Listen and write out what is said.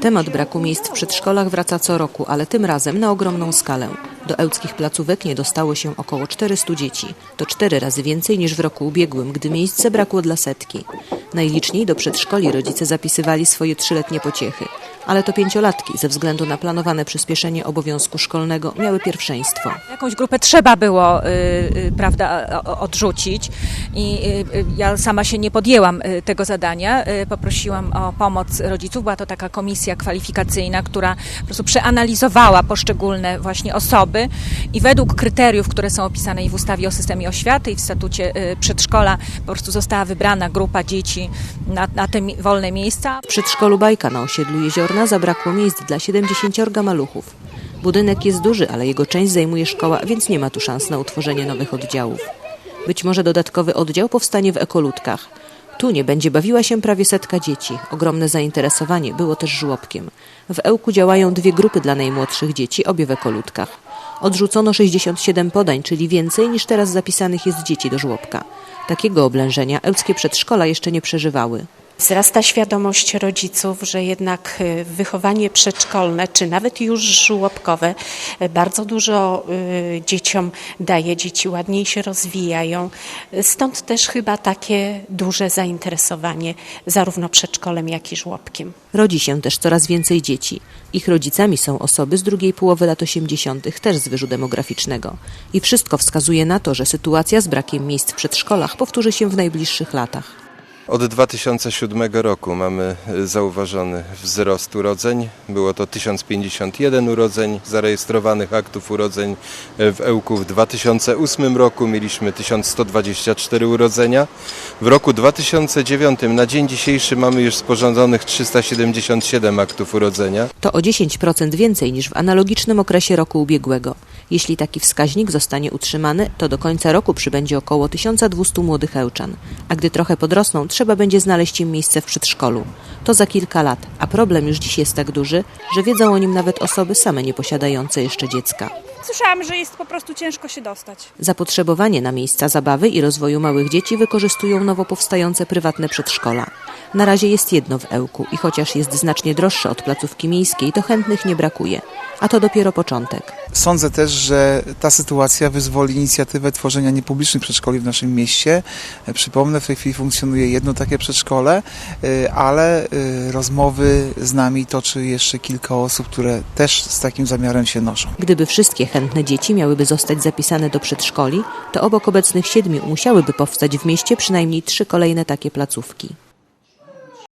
Temat braku miejsc w przedszkolach wraca co roku, ale tym razem na ogromną skalę. Do ełckich placówek nie dostało się około 400 dzieci. To cztery razy więcej niż w roku ubiegłym, gdy miejsc zabrakło dla setki. Najliczniej do przedszkoli rodzice zapisywali swoje trzyletnie pociechy. Ale to pięciolatki, ze względu na planowane przyspieszenie obowiązku szkolnego, miały pierwszeństwo. Jakąś grupę trzeba było, y, y, prawda, odrzucić i y, ja sama się nie podjęłam tego zadania. Poprosiłam o pomoc rodziców. Była to taka komisja kwalifikacyjna, która po prostu przeanalizowała poszczególne właśnie osoby i według kryteriów, które są opisane i w ustawie o systemie oświaty i w statucie przedszkola, po prostu została wybrana grupa dzieci na, na te wolne miejsca. W przedszkolu Bajka na osiedlu Jeziorna zabrakło miejsc dla 70 maluchów. Budynek jest duży, ale jego część zajmuje szkoła, więc nie ma tu szans na utworzenie nowych oddziałów. Być może dodatkowy oddział powstanie w ekoludkach. Tu nie będzie bawiła się prawie setka dzieci. Ogromne zainteresowanie było też żłobkiem. W Ełku działają dwie grupy dla najmłodszych dzieci, obie w ekoludkach. Odrzucono 67 podań, czyli więcej niż teraz zapisanych jest dzieci do żłobka. Takiego oblężenia ełckie przedszkola jeszcze nie przeżywały. Wzrasta świadomość rodziców, że jednak y, wychowanie przedszkolne, czy nawet już żłobkowe, y, bardzo dużo y, dzieciom daje, dzieci ładniej się rozwijają. Stąd też chyba takie duże zainteresowanie zarówno przedszkolem, jak i żłobkiem. Rodzi się też coraz więcej dzieci. Ich rodzicami są osoby z drugiej połowy lat 80., też z wyżu demograficznego. I wszystko wskazuje na to, że sytuacja z brakiem miejsc w przedszkolach powtórzy się w najbliższych latach. Od 2007 roku mamy e, zauważony wzrost urodzeń. Było to 1051 urodzeń, zarejestrowanych aktów urodzeń e, w Ełku. W 2008 roku mieliśmy 1124 urodzenia. W roku 2009 na dzień dzisiejszy mamy już sporządzonych 377 aktów urodzenia. To o 10% więcej niż w analogicznym okresie roku ubiegłego. Jeśli taki wskaźnik zostanie utrzymany, to do końca roku przybędzie około 1200 młodych Ełczan. A gdy trochę podrosną, trzeba będzie znaleźć im miejsce w przedszkolu. To za kilka lat, a problem już dziś jest tak duży, że wiedzą o nim nawet osoby same nie posiadające jeszcze dziecka. Słyszałam, że jest po prostu ciężko się dostać. Zapotrzebowanie na miejsca zabawy i rozwoju małych dzieci wykorzystują nowo powstające prywatne przedszkola. Na razie jest jedno w Ełku i chociaż jest znacznie droższe od placówki miejskiej, to chętnych nie brakuje. A to dopiero początek. Sądzę też, że ta sytuacja wyzwoli inicjatywę tworzenia niepublicznych przedszkoli w naszym mieście. E, Przypomnę, w tej chwili funkcjonuje jedno takie przedszkole, e, ale e, rozmowy z nami toczy jeszcze kilka osób, które też z takim zamiarem się noszą. Gdyby wszystkie chętne dzieci miałyby zostać zapisane do przedszkoli, to obok obecnych siedmiu musiałyby powstać w mieście przynajmniej trzy kolejne takie placówki.